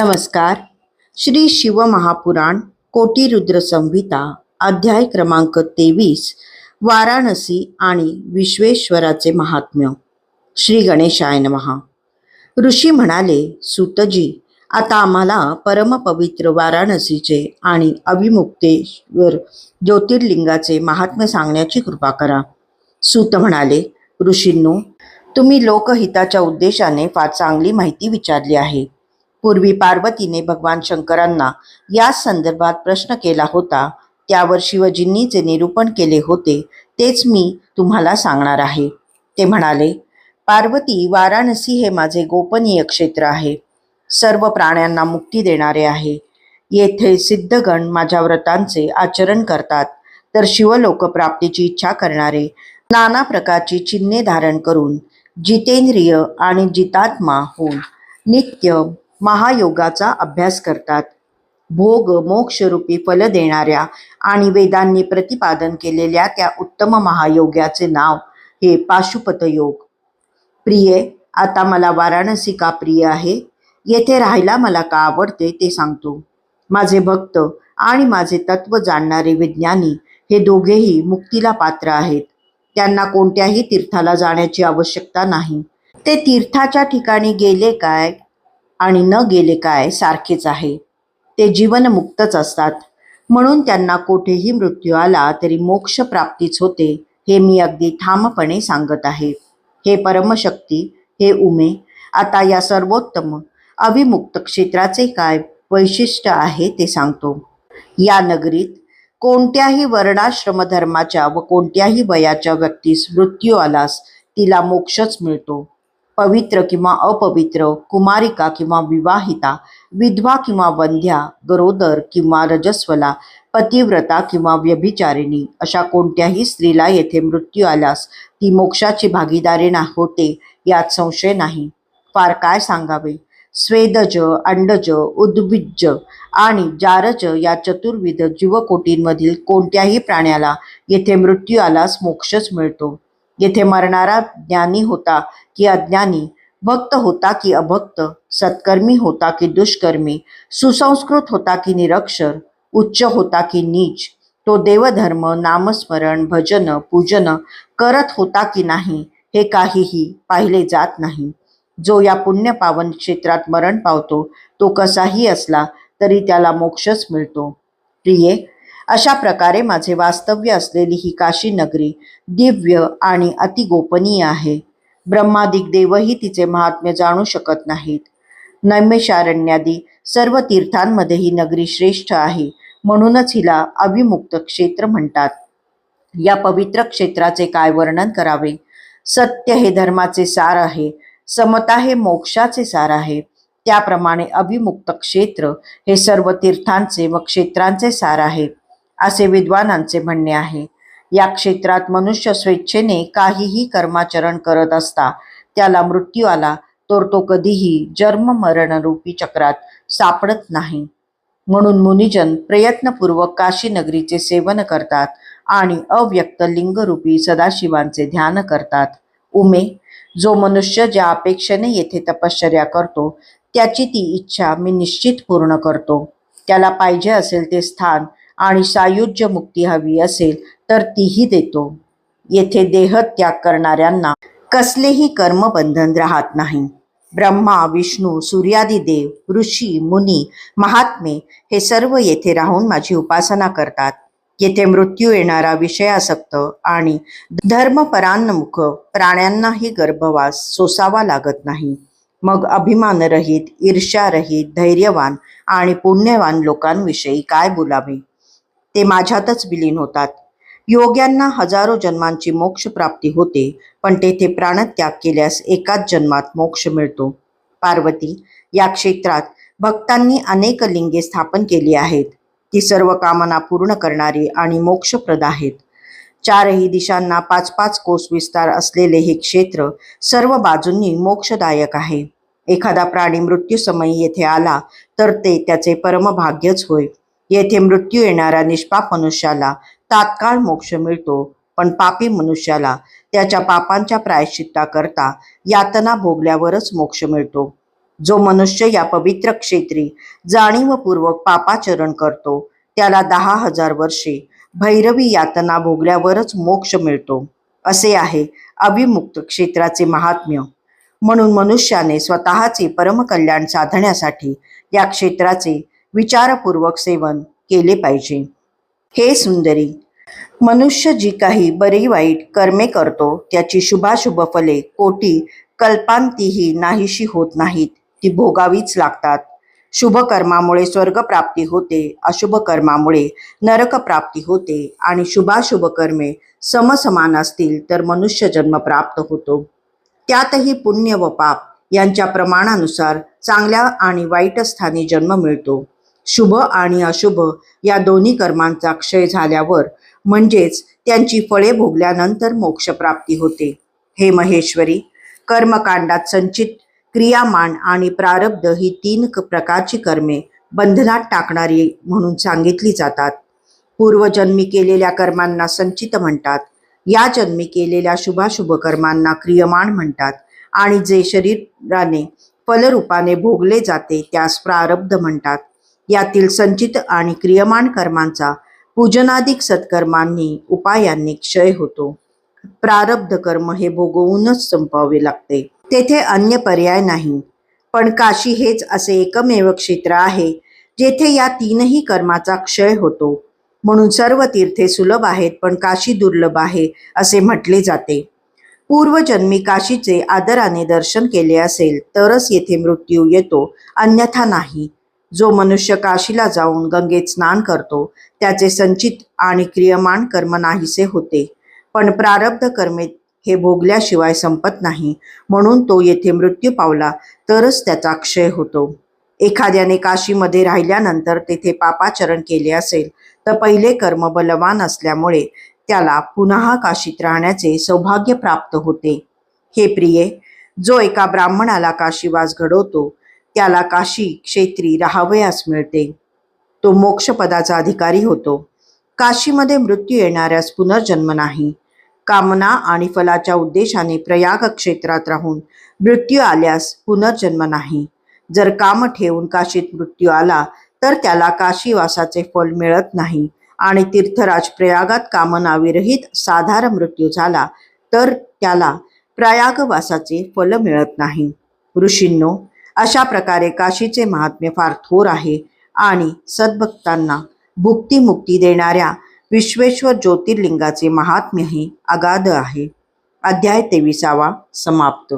नमस्कार. श्री शिवमहापुराण कोटिरुद्र संहिता अध्याय क्रमांक तेवीस वाराणसी आणि विश्वेश्वराचे महात्म्य. श्री गणेशाय महा ऋषी म्हणाले सुतजी आता आम्हाला परमपवित्र वाराणसीचे आणि अभिमुक्तेश्वर ज्योतिर्लिंगाचे महात्म्य सांगण्याची कृपा करा. सूत म्हणाले ऋषींनो तुम्ही लोकहिताच्या उद्देशाने फार चांगली माहिती विचारली आहे. पूर्वी पार्वतीने भगवान शंकरांना या संदर्भात प्रश्न केला होता त्यावर शिवजींनी जे निरूपण केले होते तेच मी तुम्हाला सांगणार आहे. ते म्हणाले पार्वती वाराणसी हे माझे गोपनीय क्षेत्र आहे. सर्व प्राण्यांना मुक्ती देणारे आहे. येथे सिद्धगण माझ्या व्रतांचे आचरण करतात. तर शिवलोक प्राप्तीची इच्छा करणारे नाना प्रकारची चिन्हे धारण करून जितेंद्रिय आणि जितात्मा होऊन नित्य महायोगाचा अभ्यास करतात. भोग मोक्षरूपी फल देणाऱ्या आणि वेदांनी प्रतिपादन केलेल्या त्या उत्तम महायोगाचे नाव हे पाशुपत योग. प्रिये आता मला वाराणसी का प्रिय आहे? येथे राहायला मला का आवडते ते सांगतो. माझे भक्त आणि माझे तत्व जाणणारे विज्ञानी हे दोघेही मुक्तीला पात्र आहेत. त्यांना कोणत्याही तीर्थाला जाण्याची आवश्यकता नाही. ते तीर्थाच्या ठिकाणी गेले काय? आणि न गेले काय सारखेच आहे. ते जीवनमुक्तच असतात. म्हणून त्यांना कोठेही मृत्यू आला तरी मोक्ष प्राप्तीच होते हे मी अगदी ठामपणे सांगत आहे. हे परमशक्ती हे उमे आता या सर्वोत्तम अविमुक्त क्षेत्राचे काय वैशिष्ट्य आहे ते सांगतो. या नगरीत कोणत्याही वर्णाश्रम धर्माच्या व कोणत्याही वयाच्या व्यक्तीस मृत्यू आलास तिला मोक्षच मिळतो. पवित्र किंवा अपवित्र कुमारिका किंवा विवाहिता विधवा किंवा वंध्या गरोदर किंवा रजस्वला पतिव्रता किंवा व्यभिचारिणी अशा कोणत्याही स्त्रीला येथे मृत्यू आल्यास ती मोक्षाची भागीदारी ना होते यात संशय नाही. फार काय सांगावे? स्वेदज अंडज उद्भिज्ज आणि जारज या चतुर्विध जीवकोटींमधील कोणत्याही प्राण्याला येथे मृत्यू आल्यास मोक्षच मिळतो. येथे मरणारा ज्ञानी होता की अज्ञानी भक्त होता की अभक्त सत्कर्मी होता की दुष्कर्मी सुसंस्कृत होता की निरक्षर उच्च होता की नीच तो देवधर्म नामस्मरण भजन पूजन करत होता की नाही हे काहीही पाहिले जात नाही. जो या पुण्य पावन क्षेत्रात मरण पावतो तो कसाही असला तरी त्याला मोक्षच मिळतो. प्रिये अशा प्रकारे माझे वास्तव्य असलेली ही काशी नगरी दिव्य आणि अतिगोपनीय आहे. ब्रह्मादिक देवही तिचे महात्म्य जाणू शकत नाहीत. नैमेशारण्यादी सर्व तीर्थांमध्ये ही नगरी श्रेष्ठ आहे म्हणूनच हिला अभिमुक्त क्षेत्र म्हणतात. या पवित्र क्षेत्राचे काय वर्णन करावे? सत्य हे धर्माचे सार आहे समता हे मोक्षाचे सार आहे. त्याप्रमाणे अभिमुक्त क्षेत्र हे सर्व तीर्थांचे व क्षेत्रांचे सार आहे. असे विद्वानांचे म्हणणे आहे. या क्षेत्रात मनुष्य स्वेच्छेने काहीही कर्माचरण करत असता त्याला मृत्यू आला तर तो कधीही जन्म मरणरूपी चक्रात सापडत नाही. म्हणून मुनिजन प्रयत्नपूर्वक काशी नगरीचे सेवन करतात आणि अव्यक्त लिंगरूपी सदाशिवांचे ध्यान करतात. उमे जो मनुष्य ज्या अपेक्षेने येथे तपश्चर्या करतो त्याची ती इच्छा मी निश्चित पूर्ण करतो. त्याला पाहिजे असेल ते स्थान आणि सायुज्य मुक्ती हवी असेल तर तीही देतो. येथे देहत्याग करणाऱ्यांना कसलेही कर्मबंधन राहत नाही. ब्रह्मा विष्णू सूर्यादी देव ऋषी मुनी महात्मे हे सर्व येथे राहून माझी उपासना करतात. येथे मृत्यू येणारा विषयासक्त आणि धर्मपरान्मुख प्राण्यांनाही गर्भवास सोसावा लागत नाही. मग अभिमानरहित ईर्ष्यारहित धैर्यवान आणि पुण्यवान लोकांविषयी काय बोलावे? ते माझ्यातच विलीन होतात. योग्यांना हजारो जन्मांची मोक्ष प्राप्ती होते पण तेथे प्राणत्याग केल्यास एकाच जन्मात मोक्ष मिळतो. पार्वती या क्षेत्रात भक्तांनी अनेक लिंगे स्थापन केली आहेत. ती सर्व कामना पूर्ण करणारी आणि मोक्षप्रद आहेत. चारही दिशांना पाच पाच कोस विस्तार असलेले हे क्षेत्र सर्व बाजूंनी मोक्षदायक आहे. एखादा प्राणी मृत्यूसमयी येथे आला तर ते त्याचे परमभाग्यच होय. येथे मृत्यू येणाऱ्या निष्पाप मनुष्याला तात्काळ मोक्ष मिळतो. पण पापी मनुष्याला त्याच्या पापांच्या प्रायश्चित्ता करता यातना भोगल्यावरच मोक्ष मिळतो. जो मनुष्य या पवित्र क्षेत्री जाणीवपूर्वक पापाचरण करतो त्याला दहा हजार वर्षे भैरवी यातना भोगल्यावरच मोक्ष मिळतो असे आहे अभिमुक्त क्षेत्राचे महात्म्य. म्हणून मनुष्याने स्वतःचे परमकल्याण साधण्यासाठी या क्षेत्राचे विचारपूर्वक सेवन केले पाहिजे. हे सुंदरी मनुष्य जी काही बरी वाईट कर्मे करतो त्याची शुभाशुभ फले कोटी कल्पांतीही नाहीशी होत नाहीत ती भोगावीच लागतात. शुभ कर्मामुळे स्वर्ग प्राप्ती होते अशुभ कर्मामुळे नरक प्राप्ती होते आणि शुभाशुभ कर्मे समसमान असतील तर मनुष्य जन्म प्राप्त होतो. त्यातही पुण्य व पाप यांच्या प्रमाणानुसार चांगल्या आणि वाईट स्थानी जन्म मिळतो. शुभ आणि अशुभ या दोन्ही कर्मांचा क्षय झाल्यावर म्हणजेच त्यांची फळे भोगल्यानंतर मोक्षप्राप्ती होते. हे महेश्वरी कर्मकांडात संचित क्रियामान आणि प्रारब्ध ही तीन प्रकारची कर्मे बंधनात टाकणारी म्हणून सांगितली जातात. पूर्वजन्मी केलेल्या कर्मांना संचित म्हणतात. या जन्मी केलेल्या शुभाशुभ कर्मांना क्रियमान म्हणतात. आणि जे शरीराने फलरूपाने भोगले जाते त्यास प्रारब्ध म्हणतात. यातील संचित आणि क्रियमान कर्मांचा पूजनाधिक सत्कर्मांनी उपायांनी क्षय होतो. प्रारब्ध कर्म हे भोगवूनच संपवावे लागते. तेथे अन्य पर्याय नाही. पण काशी हेच असे एकमेव क्षेत्र आहे जेथे या तीनही कर्माचा क्षय होतो. म्हणून सर्व तीर्थे सुलभ आहेत पण काशी दुर्लभ आहे असे म्हटले जाते. पूर्वजन्मी काशीचे आदराने दर्शन केले असेल तरच येथे मृत्यू येतो अन्यथा नाही. जो मनुष्य काशीला जाऊन गंगेत स्नान करतो त्याचे संचित आणि क्रियमान कर्म नाहीसे होते. पण प्रारब्ध कर्मे हे भोगल्याशिवाय संपत नाही. म्हणून तो येथे मृत्यू पावला तरच त्याचा क्षय होतो. एखाद्याने काशीमध्ये राहिल्यानंतर तेथे पापाचरण केले असेल तर पहिले कर्म बलवान असल्यामुळे त्याला पुन्हा काशीत राहण्याचे सौभाग्य प्राप्त होते. हे प्रिये जो एका ब्राह्मणाला काशीवास घडवतो त्याला काशी क्षेत्री राहावयास मिळते. तो मोक्षपदाचा अधिकारी होतो. काशीमध्ये मृत्यू येणाऱ्यास पुनर्जन्म नाही. कामना आणि फलाच्या उद्देशाने प्रयाग क्षेत्रात राहून मृत्यू आल्यास पुनर्जन्म नाही. जर काम ठेवून काशीत मृत्यू आला तर त्याला काशीवासाचे फल मिळत नाही आणि तीर्थराज प्रयागात कामनाविरहित साधार मृत्यू झाला तर त्याला प्रयागवासाचे फल मिळत नाही. ऋषींनो अशा प्रकारे काशीचे महात्म्य फार थोर आहे आणि सद्भक्तांना भुक्तीमुक्ती देणाऱ्या विश्वेश्वर ज्योतिर्लिंगाचे महात्म्यही अगाध आहे. अध्याय तेविसावा समाप्त.